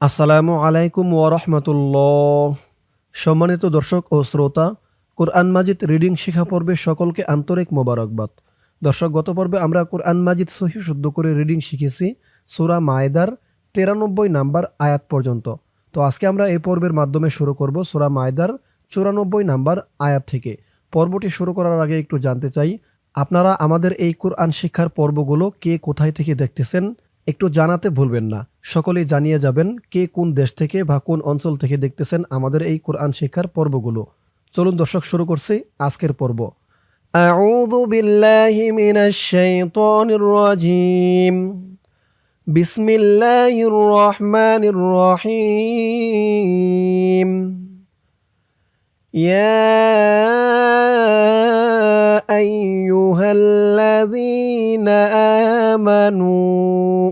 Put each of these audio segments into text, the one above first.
আসসালামু আলাইকুম ওরহমতুল্লাহ সম্মানিত দর্শক ও শ্রোতা, কোরআন মাজিদ রিডিং শিখা পর্বে সকলকে আন্তরিক মোবারকবাদ। দর্শক, গত পর্বে আমরা কোরআন মাজিদ সহি শুদ্ধ করে রিডিং শিখেছি সুরা মায়দার তিরানব্বই নাম্বার আয়াত পর্যন্ত। তো আজকে আমরা এই পর্বের মাধ্যমে শুরু করব সুরা মায়দার চুরানব্বই নাম্বার আয়াত থেকে। পর্বটি শুরু করার আগে একটু জানতে চাই, আপনারা আমাদের এই কোরআন শিক্ষার পর্বগুলো কে কোথায় থেকে দেখতেছেন? একটু জানাতে ভুলবেন না সকলেই জানিয়ে যাবেন কে কোন দেশ থেকে বা কোন অঞ্চল থেকে দেখতেছেন আমাদের এই কোরআন শিক্ষার পর্বগুলো চলুন দর্শক শুরু করছি আজকের পর্ব أعوذ بالله من الشيطان الرجيم بسم الله الرحمن الرحيم يا أيها الذين آمنوا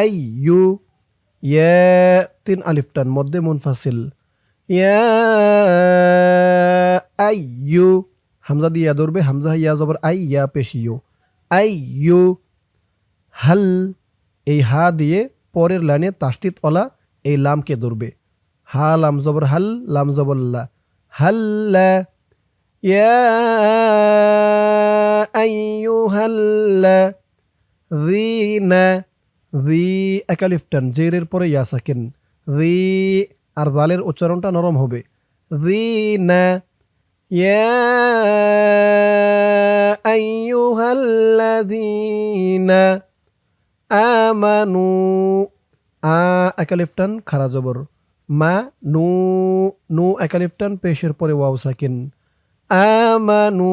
আইয়ু ইয়া তিন আলিফটান মধ্যে মুনফাসিল ইয়া আইয়ু হামজা দিয়ে ধরবে হামজা ইয়া জবর আই ইয়া পেশিও আইয়ু হাল এই হা দিয়ে পরের লাইনে তাস্তিত অলা এই লামকে ধরবে। হা লাম জবর, হাল লাম জবর লা। হাল্লা ইয়া আইয়ুহাল্লা রিনা রি একালিফটান জেরের পরে ইয়া সাকিন রি আর দালের উচ্চারণটা নরম হবে। রিনা ইয়া আইয়ুহাল্লাযীনা আমানু আ একালিফটান খারা জবর মা নু নু একালিফটান পেশের পরে ওয়াও সাকিন আমানু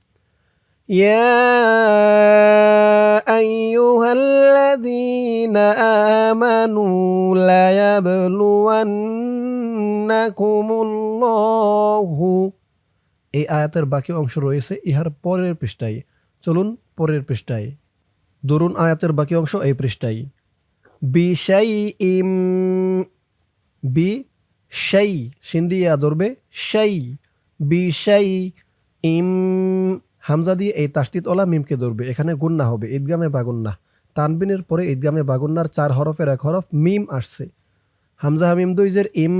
يا أيها الذين آمنوا لا يبلونكم الله এই আয়াতের বাকি অংশ রয়েছে ইহার পরের পৃষ্ঠায় চলুন পরের পৃষ্ঠায় দরুন আয়াতের বাকি অংশ এই পৃষ্ঠায় বিশাইইম বি শাই সিন্দিয়া ধরবে শাই বিশাই ইম হামজা দিয়ে এই তাস্তিত ওলা মিমকে ধরবে। এখানে গুন্না হবে, ঈদগামে বাগুন্না তানবিনের পরে ঈদগামে বাগুন্নার চার হরফের এক হরফ মিম আসছে। হামজা হামিম দুইজের ইম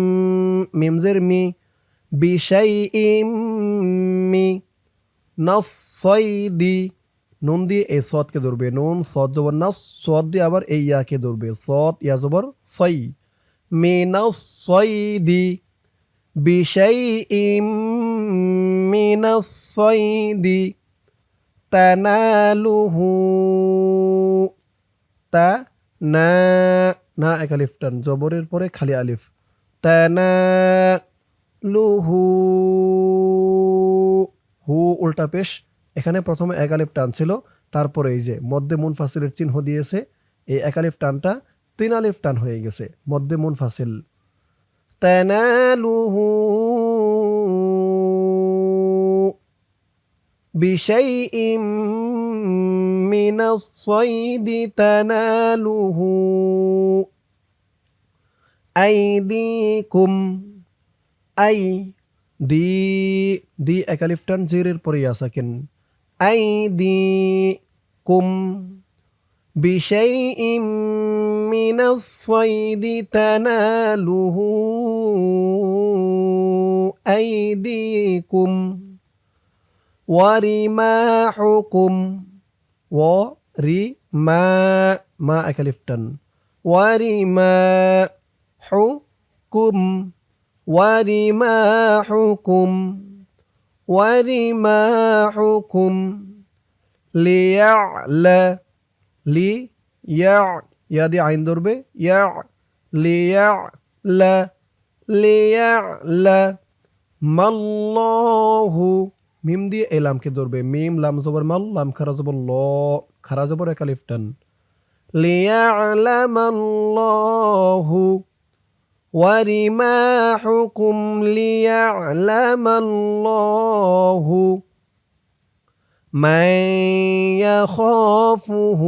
মিমজের মি, বিশাই ইম মি নসইদি নুন দিয়ে এই সদকে ধরবে, নুন সদ জবর না সদ দিয়ে আবার এই ইয়াকে ধরবে সদ ইয়া জবর সই। মিনা সইদি বিশাই ইম মিনা সইদি তানালুহু তা না এক আলিফ টান। জবরের পরে খালি আলিফ। তানা লুহু হু, উল্টা পেশ। এখানে প্রথমে একালিফ টান ছিল। তারপরে এই যে মধ্যে মুন ফাসিলের চিহ্ন দিয়েছে, এই একালিফ টানটা তিন আলিফ টান হয়ে গেছে। মধ্যে মুন ফাসিল তানালুহু বিশাইইম মিনাস সাইদি তানালুহু আইদিকুম আই দি দি একালিফ টান জেরের পরে ইয়াসাকিন أيديكم بشيء من الصيد تناله أيديكم ورماحكم. ورما ما أكلفتن ورماحكم. ورماحكم. ورماحكم. ليعلى. لي يع يا دي عين ضربة يع. ليعلى. ما الله মিম দিয়ে এই লামকে ধরবে মিম লাম জবর মাল লাম খারা জবর ল খারা জবর একালিফ টান লিয়ালাম আল্লাহু ورماحكم ليعلم الله من يخافه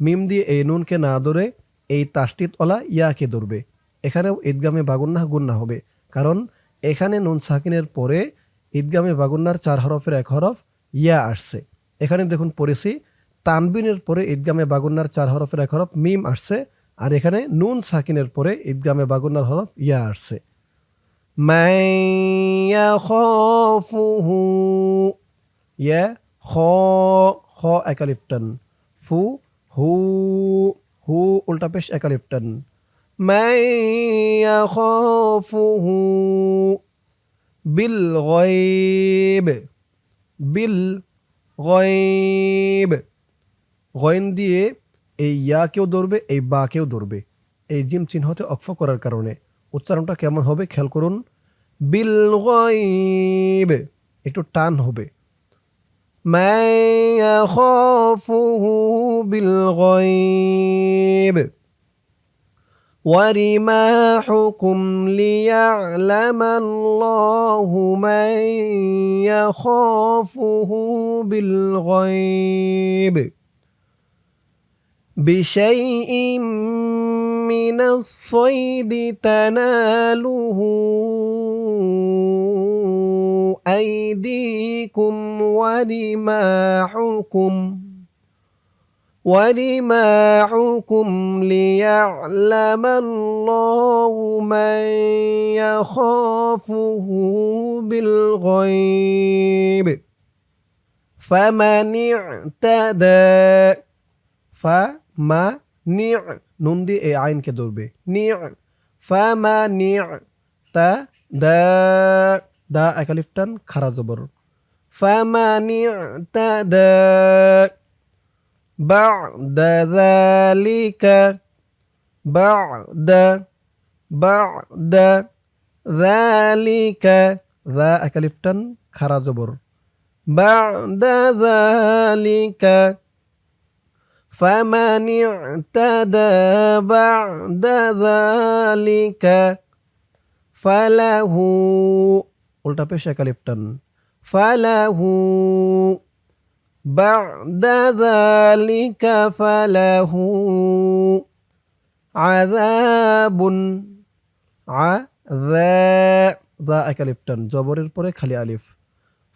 মিম দিয়ে এই নুনকে না ধরে এই তাস্তিত ওলা ইয়াকে ধরবে এখানেও ঈদগামে বাগুন্না গুন্না হবে কারণ এখানে নুন সাকিনের পরে ঈদগামে বাগুন্নার চার হরফের এক হরফ, ইয়া আসছে। এখানে দেখুন পড়েছি, তানবিনের পরে ঈদগামে বাগুন্নার চার হরফের এক হরফ, মিম আসছে, আর এখানে নুন সাকিনের পরে ঈদগামে বাগুন্নার হরফ, ইয়া আসছে। ইয়া ফু, হু হু, উল্টা পেশ একালিফটন মাইয়া খফুহু বিল গয়েব বিল গয়েব গয়েন দিয়ে এই ইয়াকেও ধরবে, এই বা কেউ ধরবে। এই জিম চিহ্নতে অক্ষ করার কারণে। উচ্চারণটা কেমন হবে খেয়াল করুন। বিল গয়েব একটু টান হবে। বিল গয়েব ورماحكم ليعلم الله من يخافه بالغيب بشيء من الصيد تناله أيديكم ورماحكم ورماحكم ليعلم الله من يخافه بالغيب فمن اعتدى فما نع نندي اي عين كده بيه. نع فمن اعتدى دا أكلفتن خرج بر فمن اعتدى بعد ذلك بعد بعد ذلك ذا أكلفتن خرازبر بعد ذلك فمن اعتدى بعد ذلك فله قلت بشكل فله بعد ذلك فله عذاب عذاب ذا একালিফটান জবরের পরে খালি আলিফ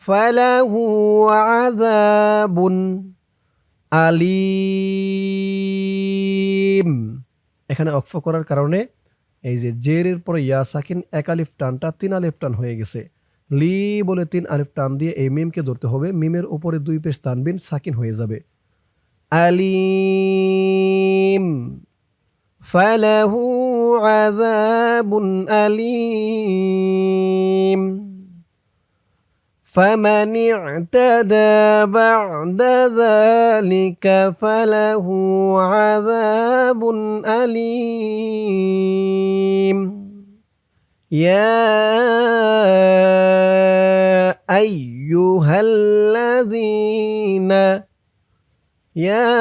فله عذاب আলিম এখানে অক্ষ করার কারণে এই যে জেরের পরে ইয়া সাকিন এক আলিফ টানটা তিন আলিফ টান হয়ে গেছে লি বলে তিন আলিফ টান দিয়ে এই মিমকে ধরতে হবে মিমের উপরে দুই পেশ টানবিন সাকিন হয়ে যাবে আলিম ফালাহু আযাবুন আলিম فمن اعتدى بعد ذلك فله عذاب أليم يا أيها الذين يا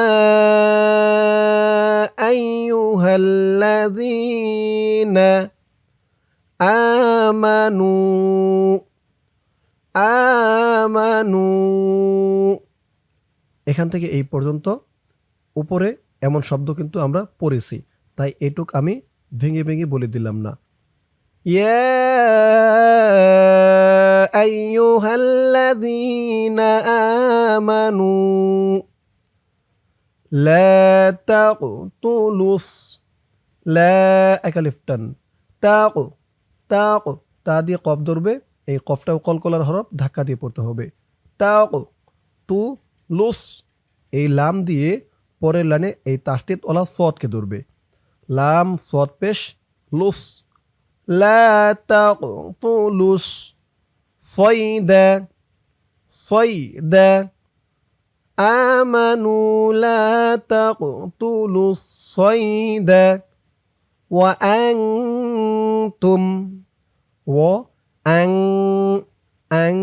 أيها الذين آمنوا আমানু এখান থেকে এই পর্যন্ত উপরে এমন শব্দ কিন্তু আমরা পড়েছি তাই এটুক আমি ভেঙে ভেঙে বলে দিলাম না আইয়ুহাল্লাযীনা আমানু লা তাকতুলুস লা একালিফটান তাক তাক, তা দিয়ে কফ ধরবে। এই কফটাও কলকলার হরফ, ধাক্কা দিয়ে পড়তে হবে। তাক, তু, লুস। এই লাম দিয়ে পরের লাইনে এই তাস্তিত ওলা সদকে ধরবে। লাম সদ পেশ, লুস। লা তাক তু লুস সইদা সইদা آمنوا لا تقتلوا الصيد وأنتم و আং আং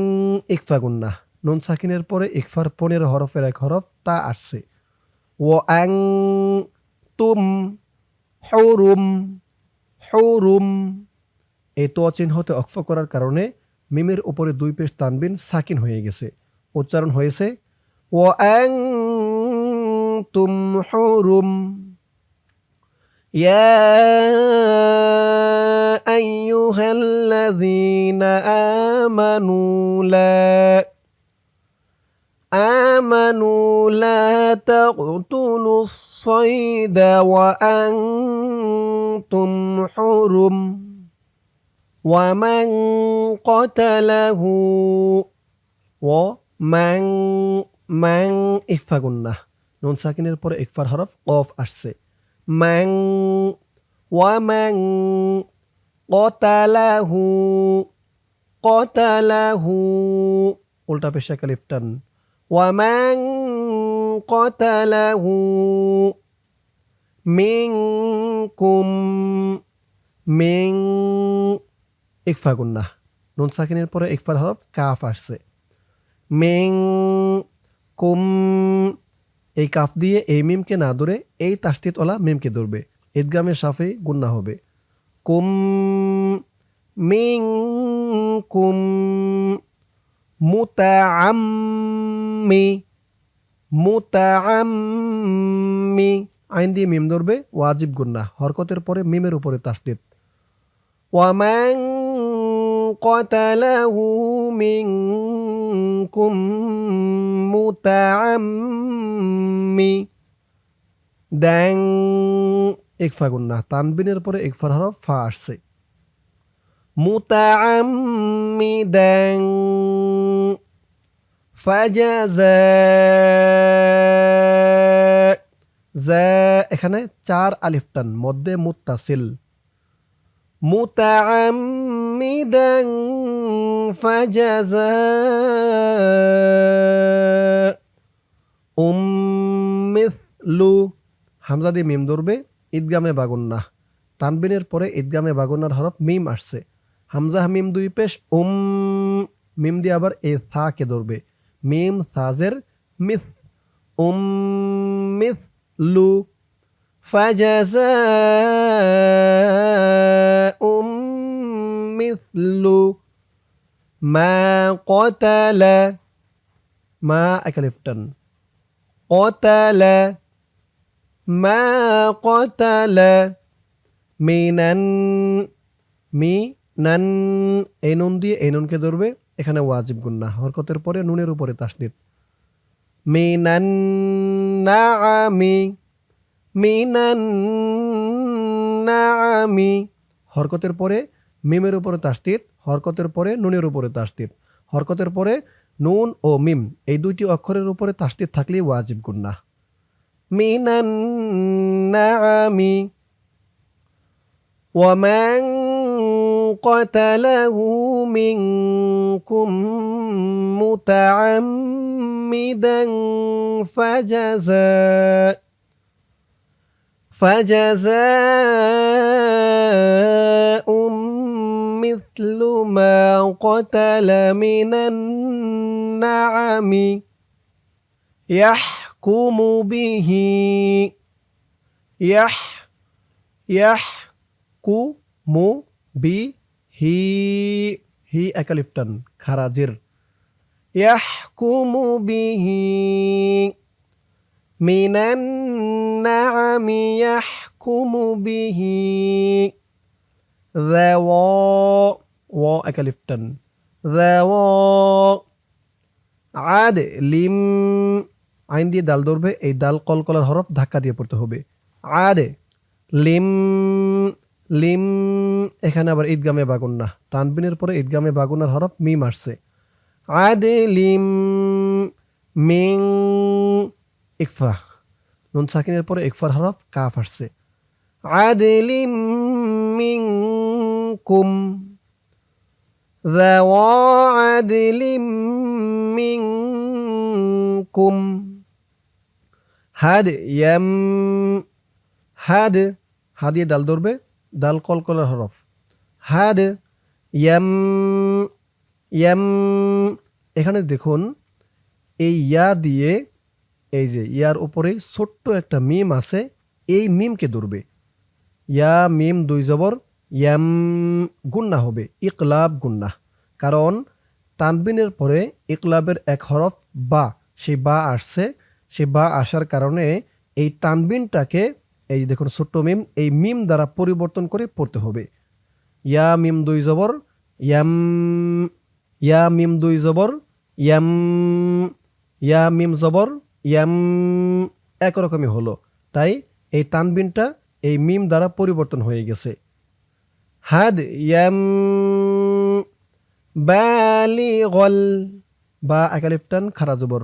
ইকফা গুন্না নুন সাকিনের পরে ইকফার পনেরো হরফের এক হরফ তা আসছে ও অ্যাং তুম হৌরুম হৌরুম এই তো চিহ্নতে অক্ষ করার কারণে মিমের উপরে দুই পেশ তানবিন সাকিন হয়ে গেছে উচ্চারণ হয়েছে ও অ্যাং তুম হৌরুম يا أيها الذين آمنوا لا آمنوا لا تقتلوا الصيد وأنتم حرم ومن قتله ومن من ইকফা গুন্না নুন সাকিনের পরে ইকফার হরফ কফ আসছে ম্যাং ওয়াম্যাং কতালাহু কতালাহু উল্টা পেশা কালিফটান ওয়াম্যাং কতালাহু মিংকুম মিং ইকফা গুন্না। নুন সাকিনের পরে ইকফার হরফ কাফ আসছে। মেং, কুম, এই কাফ দিয়ে এই মিমকে না ধরে এই তাস্তিতওয়ালা মিমকে ধরবে। ঈদগামে সাফে গুন্না হবে। কুম, মিং, কুম, মুতাআম্মি মুতাআম্মি। আইন দিয়ে মিম ধরবে, ওয়াজিব গুন্না। হরকতের পরে মিমের উপরে তাসদিদ ওয়ামান قتله منكم متعمي দ্যাং ইকফা গুন্না তানবিনের পরে ইকফার হরফ ফা আসছে মুতাআম্মি দ্যাং ফাজাজা জা এখানে চার আলিফ টান মধ্যে মুত্তাসিল متعمدا فجزاء উম্মিথলু হামজা দিয়ে মিম ধরবে ঈদগামে বাগুন্না তানবিনের পরে ঈদগামে বাগুন্নার হরফ মিম আসছে হামজা মিম দুই পেশ উম মিম দিয়ে আবার এ থাকে ধরবে মিম সাজের মিথ উম মিথ লু فجزاء مثل ما قتل ما أكلفتن قتل ما قتل মিনান মি নান এই নুন দিয়ে এই নুনকে ধরবে এখানে ওয়াজিব গুন্না হরকতের পরে নুনের উপরে তাসদিদ মিনান নাআমি মিনান নাআমি হরকতের পরে মিমের উপরে তাসদিদ হরকতের পরে নুনের উপরে তাসদিদ হরকতের পরে নুন ও মিম এই দুইটি অক্ষরের উপরে তাসদিদ থাকলেই ওয়াজিব গুন্না মিনান নাআমি ومن قتله منكم متعمدا فجزاء فجزاء مثل ما قتل من النعم يحكم به. يح يحكم به. هي أكلفتن خراجر يحكم به. من النعم يحكم به. ذوى و أكلفتن ذوى عدل আইন দিয়ে দাল ধরবে এই দাল কলকলার হরফ ধাক্কা দিয়ে পড়তে হবে আদে লিম লিম এখানে আবার ঈদগামে বাগুন্না তানবিনের পরে ঈদগামে বাগুনার হরফ মিম আসছে আদে লিম মিং ইকফা নুন সাকিনের পরে ইকফার হরফ কাফ আসছে আদলিম মিং কুম ذوى عدل منكم হাদ ইয়াম হাদ হাদিয়ে দাল ধরবে দাল কলকলার হরফ হাদ ইয়াম ইয়াম এখানে দেখুন এই ইয়া দিয়ে এই যে ইয়ার উপরে ছোট্ট একটা মিম আছে এই মিমকে ধরবে ইয়া মিম দুই জবর ইয়াম গুন্না হবে, ইকলাব গুন্না। কারণ তানবিনের পরে ইকলাবের এক হরফ বা সেই বা আসছে সেই বা আসার কারণে এই তানবিনটাকে এই যে দেখুন ছোট্ট মিম, এই মিম দ্বারা পরিবর্তন করে পড়তে হবে। ইয়া মিম দুই জবর, ইয়াম, ইয়া মিম দুই জবর, ইয়াম, ইয়া মিম জবর, ইয়াম একরকমই হলো। তাই এই তানবিনটা এই মিম দ্বারা পরিবর্তন হয়ে গেছে। হাদয়াম বালিগল বা একালিপটান খারা জবর।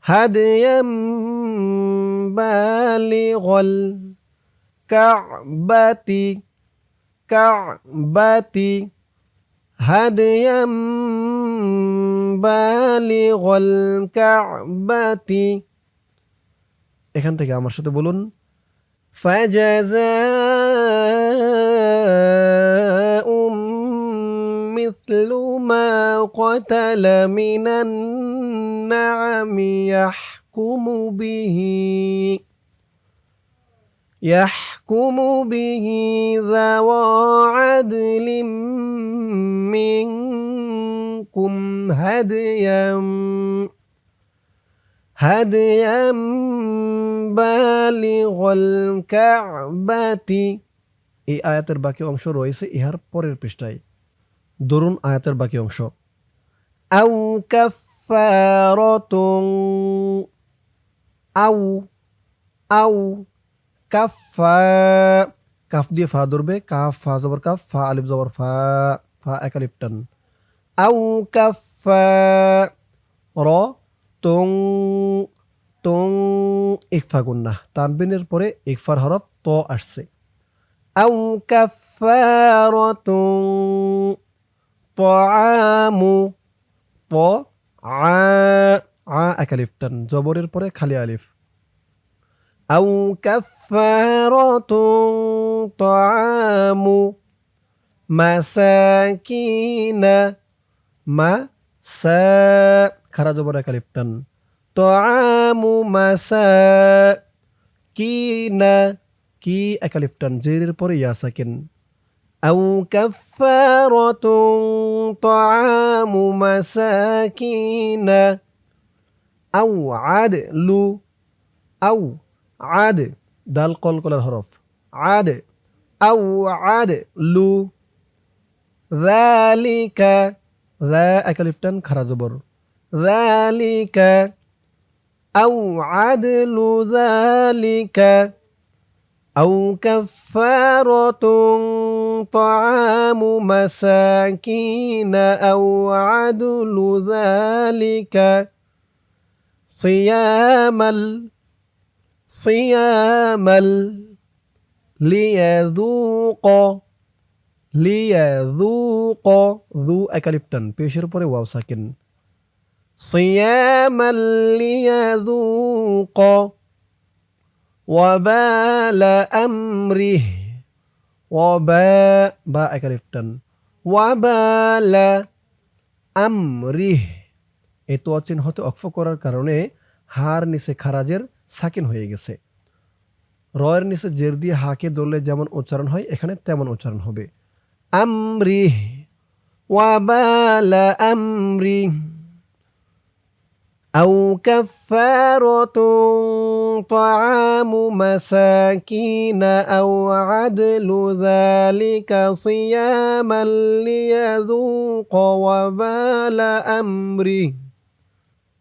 হাদয়াম বালিগল কাবাতি কাবাতি। বালি বালিগল কাবাতি। এখান থেকে আমার সাথে বলুন, ফাজাজা مثل ما قتل من النعم يحكم به يحكم به ذوى عدل منكم هديا هديا بالغ الكعبة এই আয়াতের বাকি অংশ রয়েছে ইহার পরের পৃষ্ঠায় দরুন আয়াতের বাকি অংশ। আউ কাফারতুন আউ আউ কাফা কাফ দিয়ে ফা ধরবে, কাফ, ফা জবর কাফ, ফা আলিফ জবর ফা ফা একালিফ টান। আউ কাফা র টং টং ইকফা গুন্না তানবিনের পরে ইকফার হরফ ত আসছে। আউ কাফারতুন তামু প আ আ এক আলিফ টান জবরের পরে খালি আলিফ। আউ কাফারাতুন তআমু, মাসাকিনা মা সা খারা জবর এক আলিফ টান তআমু মাসা কিনা কি, এক আলিফ টান জেরের পরে ইয়া أو كفارة طعام مساكين أو عدل أو عاد دال قل كل الحروف. عاد أو عاد لو ذلك ذا أكلفتن خرجبر ذلك أو عدل ذلك أو كفارة طعام مساكين أو عدل ذلك صياما صياما ليذوق লিয়াযুক যু একালিফটান পেশের পরে ওয়াও সাকিন صياما ليذوق وبال أمره وبا با একালিফটান وبال أمره এই তো চিহ্ন হতে অক্ষ করার কারণে হার নিচে খারাজের সাকিন হয়ে গেছে রয়ের নিচে জের দিয়ে হাকে ধরলে যেমন উচ্চারণ হয় এখানে তেমন উচ্চারণ হবে আমরি ওয়াবালা আমরি أو كفارة طعام مساكين أو عدل ذلك صياما ليذوق وبال أمره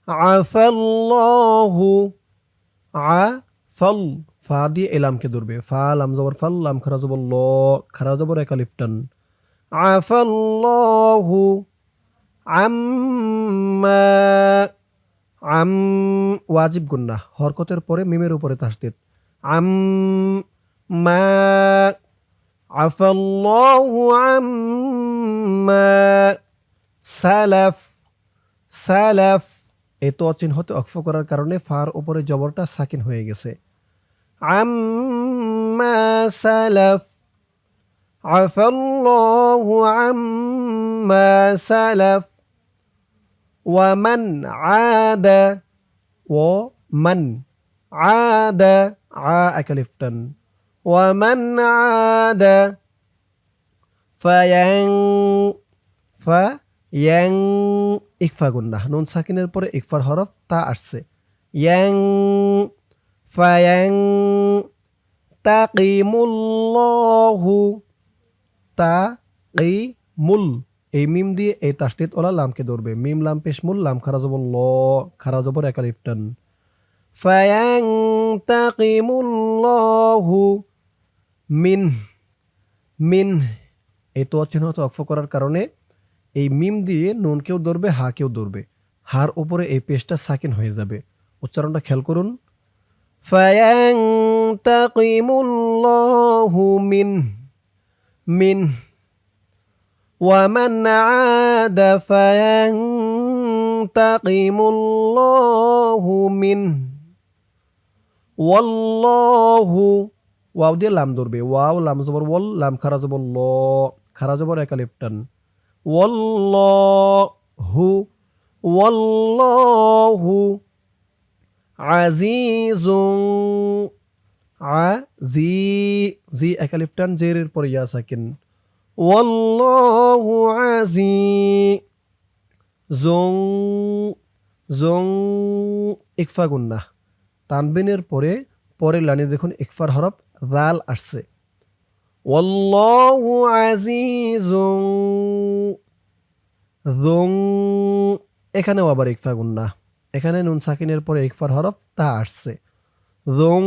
عفى الله আ ফল ফা দিয়ে এলামকে ধরবে ফা লাম জবর ফাল লাম খারা জবর ল খারা জবর একালিফটান আফাল্লাহু আম্মা আম ওয়াজিব গুন্না, হরকতের পরে মিমের উপরে তাসদিদ। আম মা আফাল্লাহু আম্মা সালাফ সালাফ। এই তো অচিহ্নতে অক্ষ করার কারণে ফার উপরে জবরটা সাকিন হয়ে গেছে। আম্মা সালাফ, আফাল্লাহু আম্মা সালাফ। ওয়ামান আদা ও মান আদা আ একালিফটান ওয়ামান আদা ফায়াং ফা ইয়াং ইকফা গুন্না নুন সাকিনের পরে ইকফার হরফ তা আসছে। ইয়াং ফায়াং তাকিমুল্লাহু তাকিমুল এই মিম দিয়ে এই তাসদিদ ওলা লামকে ধরবে। মিম লাম পেশ মুল, লাম খারা জবর, ল খারা জবর একালিফটান ফায়াং তাকিমুল্লাহু মিন মিন, এই তো চিহ্নটা অক্ষ করার কারণে এই মিম দিয়ে নুনকেও ধরবে, হাকেও ধরবে। হার উপরে এই পেশটা সাকিন হয়ে যাবে। উচ্চারণটা খেয়াল করুন। ফায়ান্তাকিমুল্লাহু মিন মিন ওয়ামান আদা ফায়ান্তাকিমুল্লাহু মিন ওয়াল্লাহু ওয়াও দিয়ে লাম ধরবে ওয়াও লাম জবর ওয়াল লাম খারা জবর ল খারা জবর একালিপটান ওয়াল্লাহু ওয়াল্লাহু আজিজুন আজি জি একালিপটান জেরের পরে ইয়া সাকিন ওয়াল্লাহু আজি জং জং ইকফা গুন্না তানবিনের পরে, পরের লাইনে দেখুন, ইকফার হরফ রাল আসছে। ওয়াল্লাহু আজিজুন জং এখানেও আবার ইকফা গুন্না এখানে নুন সাকিনের পরে ইকফার হরফ তা আসছে। জং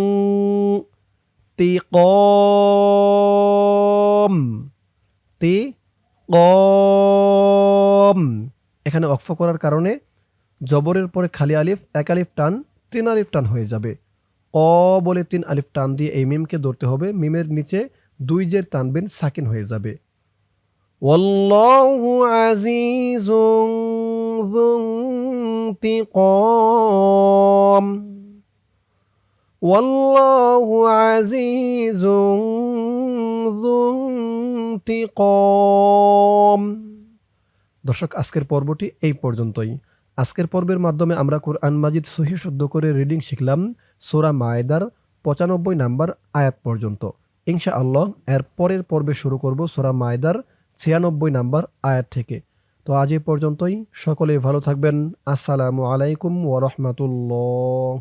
তি কম তি কম এখানে অক্ফ করার কারণে জবরের পরে খালি আলিফ এক আলিফ টান তিন আলিফ টান হয়ে যাবে অ বলে তিন আলিফ টান দিয়ে এই মিমকে ধরতে হবে মিমের নিচে দুই জের টানবেন সাকিন হয়ে যাবে والله عزيز ذو انتقام والله عزيز ذو ইন্তিকম দর্শক, আজকের পর্বটি এই পর্যন্তই। আজকের পর্বের মাধ্যমে আমরা কোরআন মাজিদ সহি শুদ্ধ করে রিডিং শিখলাম সোরা মায়েদার পঁচানব্বই নাম্বার আয়াত পর্যন্ত। ইনশা আল্লাহ এর পরের পর্বে শুরু করব সোরা মায়েদার ছিয়ানব্বই নাম্বার আয়াত থেকে। তো আজ এ পর্যন্তই। সকলে ভালো থাকবেন। আসসালামু আলাইকুম ওরহমতুল্লাহ